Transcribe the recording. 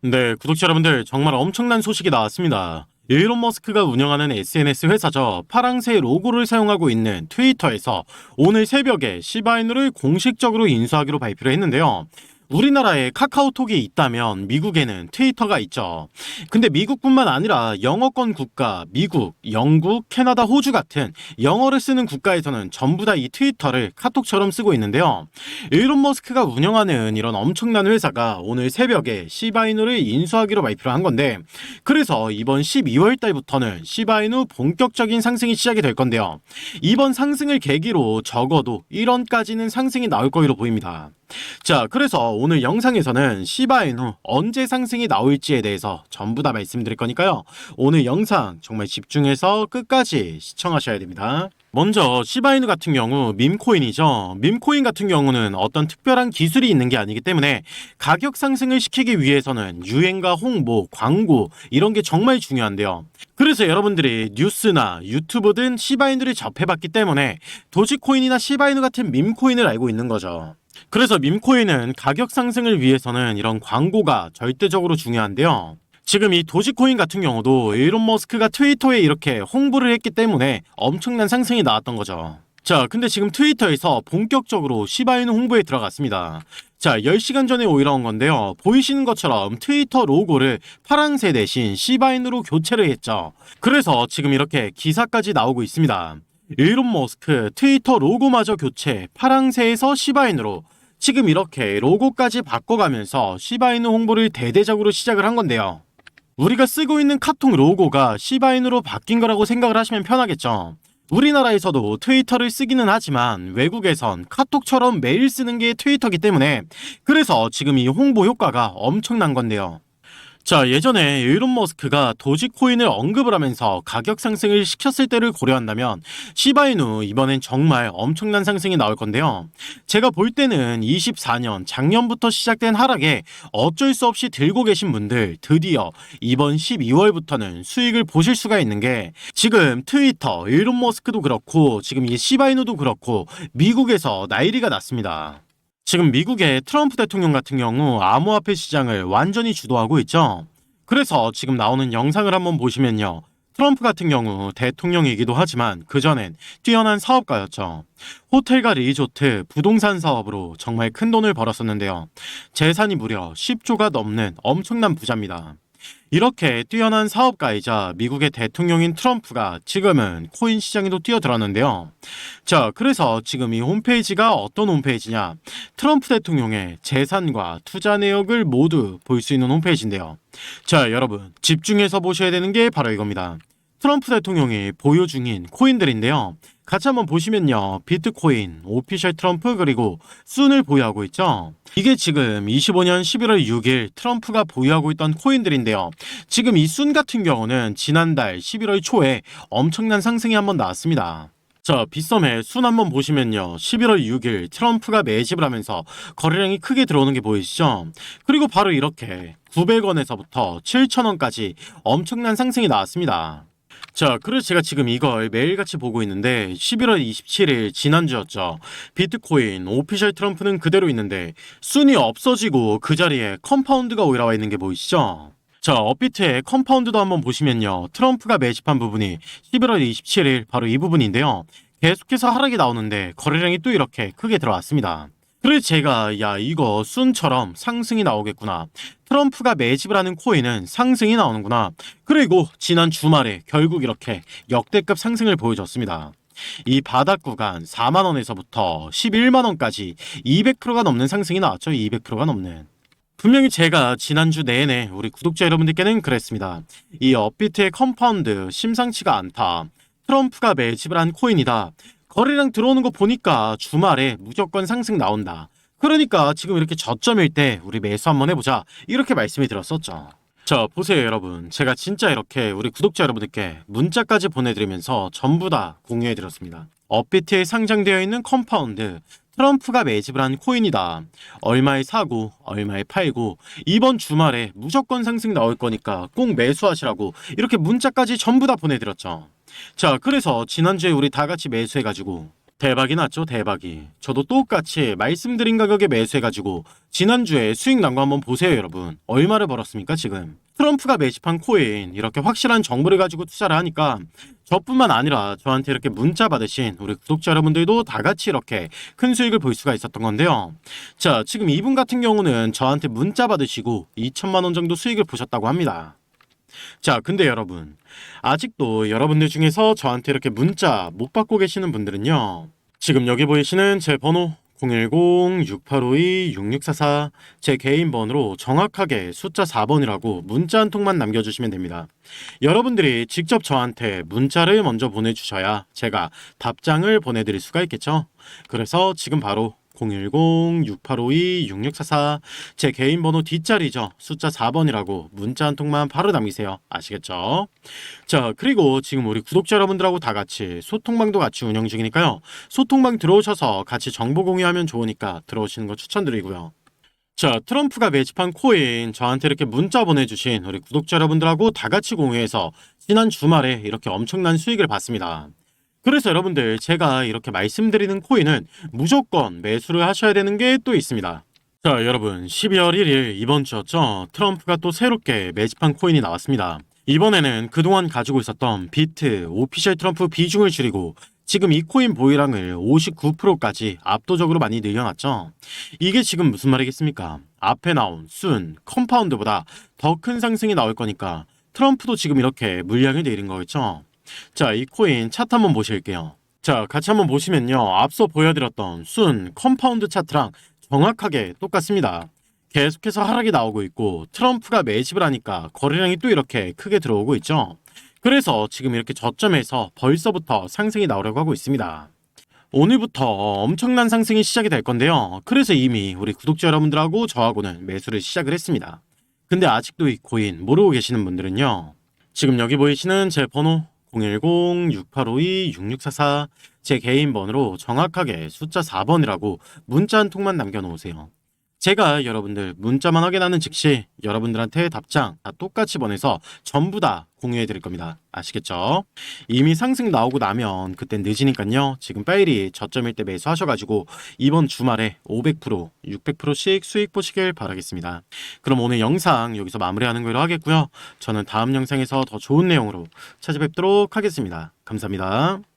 네, 구독자 여러분들 정말 엄청난 소식이 나왔습니다. 일론 머스크가 운영하는 SNS 회사죠. 파랑새 로고를 사용하고 있는 트위터에서 오늘 새벽에 시바인으를 공식적으로 인수하기로 발표를 했는데요. 우리나라에 카카오톡이 있다면 미국에는 트위터가 있죠. 근데 미국뿐만 아니라 영어권 국가, 미국, 영국, 캐나다, 호주 같은 영어를 쓰는 국가에서는 전부 다 이 트위터를 카톡처럼 쓰고 있는데요. 일론 머스크가 운영하는 이런 엄청난 회사가 오늘 새벽에 시바이누를 인수하기로 발표를 한 건데 그래서 이번 12월 달부터는 시바이누 본격적인 상승이 시작이 될 건데요. 이번 상승을 계기로 적어도 1원까지는 상승이 나올 거로 보입니다. 자, 그래서 오늘 영상에서는 시바이누 언제 상승이 나올지에 대해서 전부 다 말씀드릴 거니까요. 오늘 영상 정말 집중해서 끝까지 시청하셔야 됩니다. 먼저 시바이누 같은 경우 밈코인이죠. 밈코인 같은 경우는 어떤 특별한 기술이 있는 게 아니기 때문에 가격 상승을 시키기 위해서는 유행과 홍보, 광고 이런 게 정말 중요한데요. 그래서 여러분들이 뉴스나 유튜브 등 시바이누를 접해봤기 때문에 도지코인이나 시바이누 같은 밈코인을 알고 있는 거죠. 그래서 밈코인은 가격 상승을 위해서는 이런 광고가 절대적으로 중요한데요. 지금 이 도지코인 같은 경우도 일론 머스크가 트위터에 이렇게 홍보를 했기 때문에 엄청난 상승이 나왔던 거죠. 자, 근데 지금 트위터에서 본격적으로 시바이누 홍보에 들어갔습니다. 자, 10시간 전에 올라온 건데요. 보이시는 것처럼 트위터 로고를 파란색 대신 시바이누로 교체를 했죠. 그래서 지금 이렇게 기사까지 나오고 있습니다. 일론 머스크 트위터 로고마저 교체, 파랑새에서 시바인으로 지금 이렇게 로고까지 바꿔가면서 시바이누 홍보를 대대적으로 시작을 한 건데요. 우리가 쓰고 있는 카톡 로고가 시바인으로 바뀐 거라고 생각을 하시면 편하겠죠. 우리나라에서도 트위터를 쓰기는 하지만 외국에선 카톡처럼 매일 쓰는 게 트위터기 때문에 그래서 지금 이 홍보 효과가 엄청난 건데요. 자, 예전에 일론 머스크가 도지코인을 언급을 하면서 가격 상승을 시켰을 때를 고려한다면 시바이누 이번엔 정말 엄청난 상승이 나올 건데요. 제가 볼 때는 24년 작년부터 시작된 하락에 어쩔 수 없이 들고 계신 분들 드디어 이번 12월부터는 수익을 보실 수가 있는 게 지금 트위터, 일론 머스크도 그렇고 지금 이 시바이누도 그렇고 미국에서 나이리가 났습니다. 지금 미국의 트럼프 대통령 같은 경우 암호화폐 시장을 완전히 주도하고 있죠. 그래서 지금 나오는 영상을 한번 보시면요. 트럼프 같은 경우 대통령이기도 하지만 그전엔 뛰어난 사업가였죠. 호텔과 리조트, 부동산 사업으로 정말 큰 돈을 벌었었는데요. 재산이 무려 10조가 넘는 엄청난 부자입니다. 이렇게 뛰어난 사업가이자 미국의 대통령인 트럼프가 지금은 코인 시장에도 뛰어들었는데요. 자, 그래서 지금 이 홈페이지가 어떤 홈페이지냐? 트럼프 대통령의 재산과 투자 내역을 모두 볼 수 있는 홈페이지인데요. 자, 여러분, 집중해서 보셔야 되는 게 바로 이겁니다. 트럼프 대통령이 보유 중인 코인들인데요. 같이 한번 보시면요. 비트코인, 오피셜 트럼프 그리고 순을 보유하고 있죠. 이게 지금 25년 11월 6일 트럼프가 보유하고 있던 코인들인데요. 지금 이 순 같은 경우는 지난달 11월 초에 엄청난 상승이 한번 나왔습니다. 자, 빗썸의 순 한번 보시면요. 11월 6일 트럼프가 매집을 하면서 거래량이 크게 들어오는 게 보이시죠? 그리고 바로 이렇게 900원에서부터 7,000원까지 엄청난 상승이 나왔습니다. 자, 그래서 제가 지금 이걸 매일같이 보고 있는데 11월 27일 지난주였죠. 비트코인 오피셜 트럼프는 그대로 있는데 순이 없어지고 그 자리에 컴파운드가 올라와 있는 게 보이시죠? 자, 업비트의 컴파운드도 한번 보시면요. 트럼프가 매집한 부분이 11월 27일 바로 이 부분인데요. 계속해서 하락이 나오는데 거래량이 또 이렇게 크게 들어왔습니다. 그래서 제가 야 이거 순처럼 상승이 나오겠구나. 트럼프가 매집을 하는 코인은 상승이 나오는구나. 그리고 지난 주말에 결국 이렇게 역대급 상승을 보여줬습니다. 이 바닥 구간 4만 원에서부터 11만 원까지 200%가 넘는 상승이 나왔죠. 200%가 넘는. 분명히 제가 지난주 내내 우리 구독자 여러분들께는 그랬습니다. 이 업비트의 컴파운드 심상치가 않다. 트럼프가 매집을 한 코인이다. 거래량 들어오는 거 보니까 주말에 무조건 상승 나온다. 그러니까 지금 이렇게 저점일 때 우리 매수 한번 해보자. 이렇게 말씀이 들었었죠. 자, 보세요, 여러분. 제가 진짜 이렇게 우리 구독자 여러분들께 문자까지 보내드리면서 전부 다 공유해드렸습니다. 업비트에 상장되어 있는 컴파운드. 트럼프가 매집을 한 코인이다. 얼마에 사고, 얼마에 팔고, 이번 주말에 무조건 상승 나올 거니까 꼭 매수하시라고 이렇게 문자까지 전부 다 보내드렸죠. 자, 그래서 지난주에 우리 다 같이 매수해가지고 대박이 났죠, 대박이. 저도 똑같이 말씀드린 가격에 매수해가지고 지난주에 수익 난 거 한번 보세요, 여러분. 얼마를 벌었습니까, 지금? 트럼프가 매집한 코인 이렇게 확실한 정보를 가지고 투자를 하니까 저뿐만 아니라 저한테 이렇게 문자 받으신 우리 구독자 여러분들도 다 같이 이렇게 큰 수익을 볼 수가 있었던 건데요. 자, 지금 이분 같은 경우는 저한테 문자 받으시고 2천만 원 정도 수익을 보셨다고 합니다. 자, 근데 여러분, 아직도 여러분들 중에서 저한테 이렇게 문자 못 받고 계시는 분들은요. 지금 여기 보이시는 제 번호 010-6852-6644 제 개인 번호로 정확하게 숫자 4번이라고 문자 한 통만 남겨주시면 됩니다. 여러분들이 직접 저한테 문자를 먼저 보내주셔야 제가 답장을 보내드릴 수가 있겠죠. 그래서 지금 바로 010-6852-6644 제 개인 번호 뒷자리죠. 숫자 4번이라고 문자 한 통만 바로 남기세요. 아시겠죠? 자, 그리고 지금 우리 구독자 여러분들하고 다 같이 소통방도 같이 운영 중이니까요. 소통방 들어오셔서 같이 정보 공유하면 좋으니까 들어오시는 거 추천드리고요. 자, 트럼프가 매집한 코인 저한테 이렇게 문자 보내주신 우리 구독자 여러분들하고 다 같이 공유해서 지난 주말에 이렇게 엄청난 수익을 봤습니다. 그래서 여러분들 제가 이렇게 말씀드리는 코인은 무조건 매수를 하셔야 되는 게 또 있습니다. 자, 여러분 12월 1일 이번 주였죠. 트럼프가 또 새롭게 매집한 코인이 나왔습니다. 이번에는 그동안 가지고 있었던 비트 오피셜 트럼프 비중을 줄이고 지금 이 코인 보유량을 59%까지 압도적으로 많이 늘려놨죠. 이게 지금 무슨 말이겠습니까? 앞에 나온 순, 컴파운드보다 더 큰 상승이 나올 거니까 트럼프도 지금 이렇게 물량을 내린 거겠죠. 자, 이 코인 차트 한번 보실게요. 자, 같이 한번 보시면요. 앞서 보여드렸던 순, 컴파운드 차트랑 정확하게 똑같습니다. 계속해서 하락이 나오고 있고 트럼프가 매집을 하니까 거래량이 또 이렇게 크게 들어오고 있죠. 그래서 지금 이렇게 저점에서 벌써부터 상승이 나오려고 하고 있습니다. 오늘부터 엄청난 상승이 시작이 될 건데요. 그래서 이미 우리 구독자 여러분들하고 저하고는 매수를 시작을 했습니다. 근데 아직도 이 코인 모르고 계시는 분들은요. 지금 여기 보이시는 제 번호 010-6852-6644 제 개인 번호로 정확하게 숫자 4번이라고 문자 한 통만 남겨놓으세요. 제가 여러분들 문자만 확인하는 즉시 여러분들한테 답장 다 똑같이 보내서 전부 다 공유해 드릴 겁니다. 아시겠죠? 이미 상승 나오고 나면 그땐 늦으니까요. 지금 빨리 저점일 때 매수하셔가지고 이번 주말에 500%, 600%씩 수익 보시길 바라겠습니다. 그럼 오늘 영상 여기서 마무리하는 걸로 하겠고요. 저는 다음 영상에서 더 좋은 내용으로 찾아뵙도록 하겠습니다. 감사합니다.